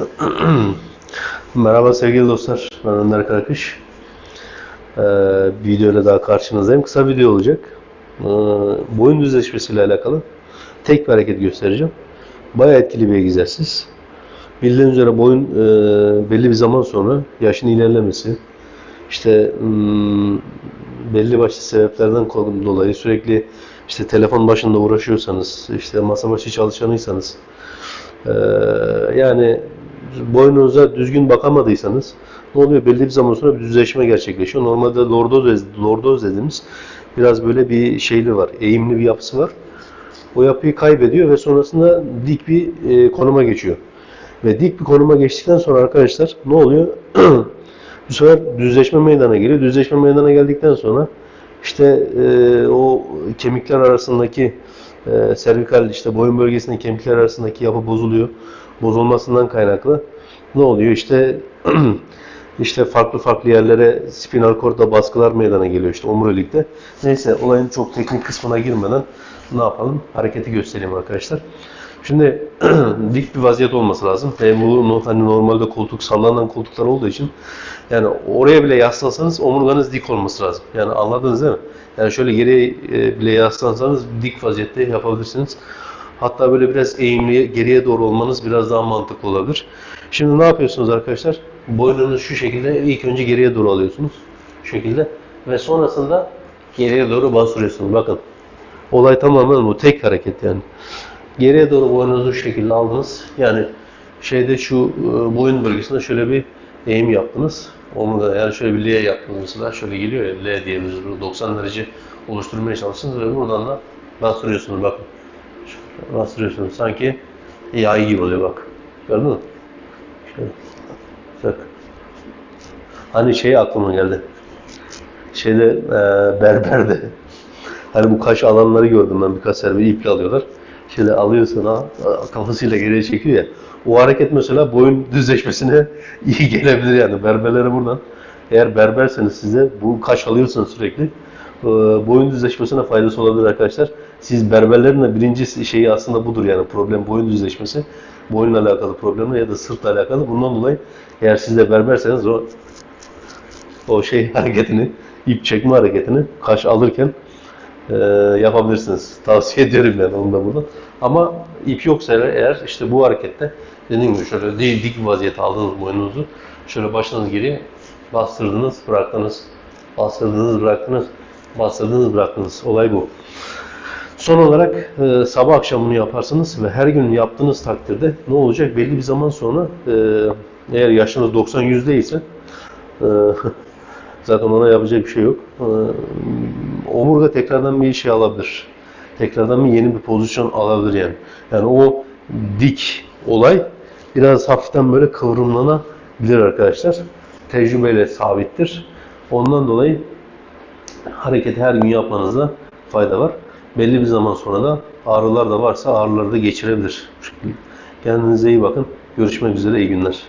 Merhaba sevgili dostlar. Ben Önder Karakış. Ee, bir videoyla daha karşınızdayım. Kısa video olacak. Ee, boyun düzleşmesiyle alakalı tek bir hareket göstereceğim. Bayağı etkili bir egzersiz. Bildiğiniz üzere boyun e, belli bir zaman sonra yaşın ilerlemesi, işte hmm, belli başlı sebeplerden dolayı sürekli işte telefon başında uğraşıyorsanız, işte masa başı çalışanıysanız, yani boynunuza düzgün bakamadıysanız ne oluyor? Belli bir zaman sonra bir düzleşme gerçekleşiyor. Normalde lordoz, lordoz dediğimiz biraz böyle bir şeyli var, eğimli bir yapısı var. O yapıyı kaybediyor ve sonrasında dik bir e, konuma geçiyor. Ve dik bir konuma geçtikten sonra arkadaşlar ne oluyor? bu sefer düzleşme meydana geliyor. Düzleşme meydana geldikten sonra işte e, o kemikler arasındaki e, servikal işte boyun bölgesindeki kemikler arasındaki yapı bozuluyor. Bozulmasından kaynaklı ne oluyor? İşte işte farklı farklı yerlere spinal kordda baskılar meydana geliyor işte omurilikte. Neyse olayın çok teknik kısmına girmeden ne yapalım? Hareketi göstereyim arkadaşlar. Şimdi dik bir vaziyet olması lazım. Ve bu hani normalde koltuk sallanan koltuklar olduğu için yani oraya bile yaslansanız omurganız dik olması lazım. Yani anladınız değil mi? Yani şöyle geriye e, bile yaslansanız dik vaziyette yapabilirsiniz. Hatta böyle biraz eğimli geriye doğru olmanız biraz daha mantıklı olabilir. Şimdi ne yapıyorsunuz arkadaşlar? Boynunuzu şu şekilde ilk önce geriye doğru alıyorsunuz. Şu şekilde. Ve sonrasında geriye doğru bastırıyorsunuz. Bakın. Olay tamamen bu. Tek hareket yani. Geriye doğru boynunuzu şu şekilde aldınız. Yani şeyde şu e, boyun bölgesinde şöyle bir eğim yaptınız. Onu da yani şöyle bir L yaptınız mesela. Şöyle geliyor ya L diyebiliriz. 90 derece oluşturmaya çalışıyorsunuz ve buradan da bastırıyorsunuz bakın. Bastırıyorsunuz. Sanki yay gibi oluyor bak. Gördün mü? Şöyle. Bak. Hani şey aklıma geldi. Şeyde e, berberde hani bu kaş alanları gördüm ben birkaç sefer iple alıyorlar. Şöyle alıyorsun ha kafasıyla geriye çekiyor ya. O hareket mesela boyun düzleşmesine iyi gelebilir yani. Berberlere buradan eğer berberseniz size bu kaş alıyorsanız sürekli e, boyun düzleşmesine faydası olabilir arkadaşlar. Siz berberlerin de birinci şeyi aslında budur yani problem boyun düzleşmesi. Boyunla alakalı problemle ya da sırtla alakalı. Bundan dolayı eğer siz de berberseniz o o şey hareketini, ip çekme hareketini kaş alırken e, yapabilirsiniz. Tavsiye ederim yani onu da burada. Ama ip yoksa eğer işte bu harekette dediğim gibi şöyle dik bir vaziyete aldınız boynunuzu. Şöyle başınız geriye bastırdınız, bıraktınız. Bastırdınız, bıraktınız. Bastırdınız, bıraktınız. Olay bu. Son olarak e, sabah akşam bunu yaparsınız ve her gün yaptığınız takdirde ne olacak? Belli bir zaman sonra e, eğer yaşınız 90-100 ise e, zaten ona yapacak bir şey yok. E, omurga tekrardan bir şey alabilir. Tekrardan bir yeni bir pozisyon alabilir yani. Yani o dik olay biraz hafiften böyle kıvrımlanabilir arkadaşlar. Tecrübeyle sabittir. Ondan dolayı hareketi her gün yapmanızda fayda var. Belli bir zaman sonra da ağrılar da varsa ağrıları da geçirebilir. Kendinize iyi bakın. Görüşmek üzere. iyi günler.